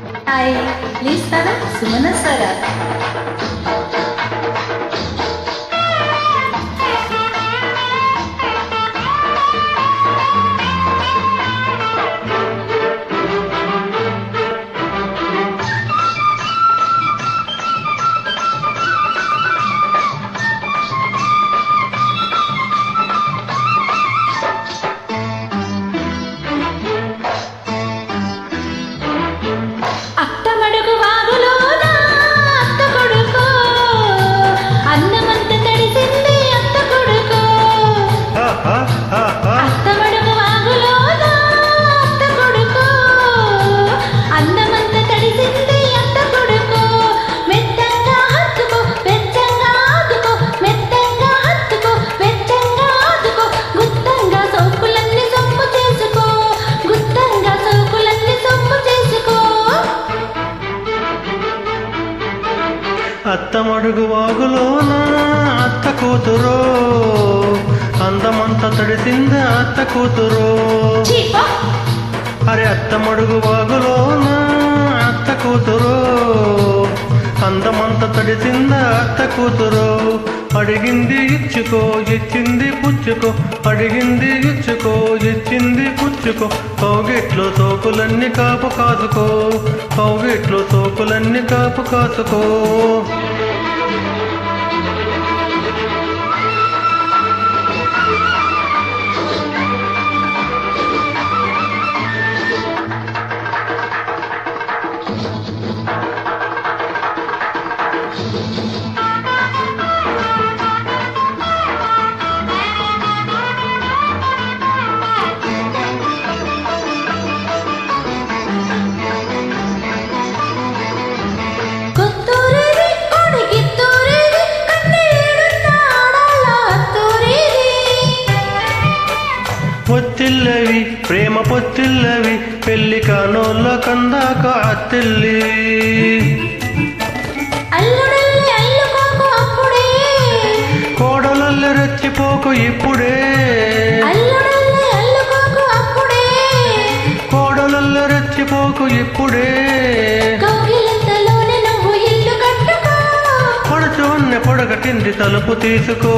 Hi, please, Tara, sumunod sarap. అత్తమడుగు వాగులోన అత్త కూతురు. అందమంత తడిసింద అత్త కూతురు. అరే అత్తమడుగు వాగులోన అత్త కూతురు. అందమంత తడిసింద అత్త కూతురు. అడిగింది ఇచ్చుకో ఇచ్చింది పుచ్చుకో. అడిగింది ఇచ్చుకో ఇచ్చింది పుచ్చుకో. కౌగిట్లో తోకులన్నీ కాపు కాసుకో కౌగిట్లో తోకులన్నీ కాపు కాసుకో పొత్తిల్లవి ప్రేమ పొత్తిల్లవి పెళ్ళి కానోళ్ళ కందాక అత్తిల్లి. అల్లుడల్లి రెచ్చిపోకు ఇప్పుడే. కోడలల్లి రెచ్చిపోకు ఇప్పుడే. పొడచోన్నె పొడగటింది తలుపు తీసుకో.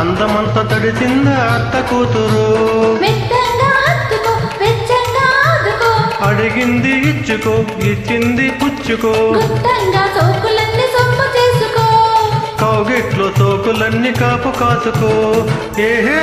అందమంత తడిసింద అత్త కూతురు. అడిగింది ఇచ్చుకో ఇచ్చింది పుచ్చుకో. కౌగిట్లో తోకులన్నీ కాపు కాసుకో ఏహే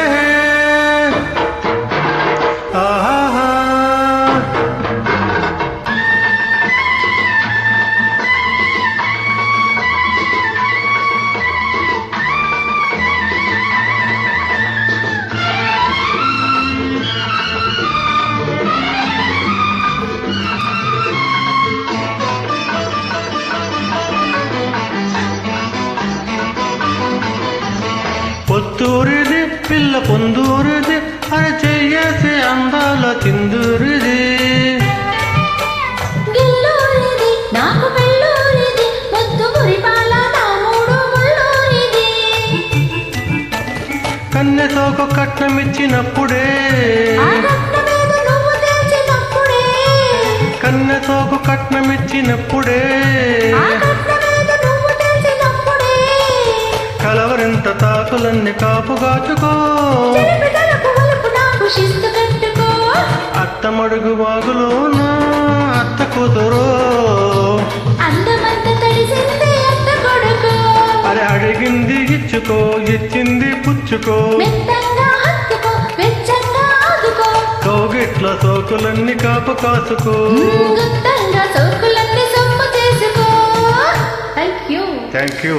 సోకు కట్నమిచ్చినప్పుడే ఆ గట్ల మీద నువ్వు తెచ్చినప్పుడే. కన్నె సోకు కట్నమిచ్చినప్పుడే కలవరింత తాకులన్నీ కాపుగాచుకో నాకు అత్తమడుగు వాగులోన అత్త కూతురు. ఇచ్చుకో ఇచ్చింది పుచ్చుకో. కౌగిట్ల సోకులన్నీ కాపు కాసుకో థ్యాంక్ యూ